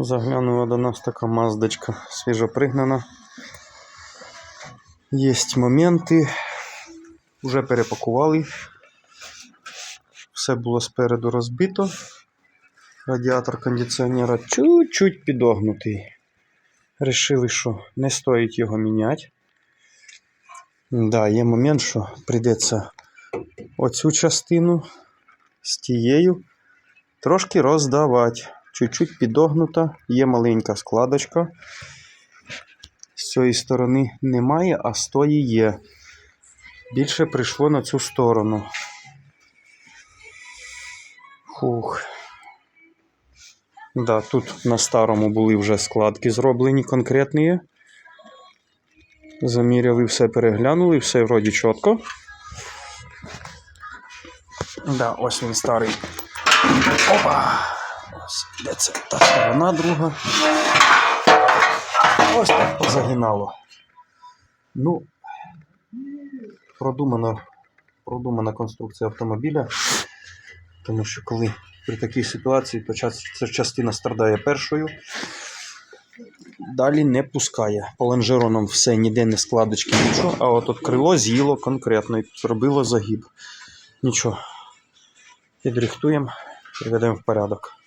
Заглянула до нас така маздочка свіжопригнана. Є моменти. Вже перепакували. Все було спереду розбито. Радіатор кондиціонера чуть-чуть підогнутий. Рішили, що не стоїть його міняти. Да, є момент, що прийдеться оцю частину з тією трошки роздавати. Чуть-чуть підогнута, є маленька складочка. З цієї сторони немає, а з тої є. Більше прийшло на цю сторону. Фух. Да, тут на старому були вже складки зроблені конкретні. Заміряли все, переглянули, все вроді чітко. Да, ось він старий. Опа! Ось де це та сторона друга. Ось так позагинало. Ну, продумана, продумана конструкція автомобіля. Тому що коли при такій ситуації, то ця частина страдає першою. Далі не пускає. По лонжеронам все, ніде не складочки, нічого. А от, от крило з'їло конкретно і зробило загиб. Нічого. Підрихтуємо, приведемо в порядок.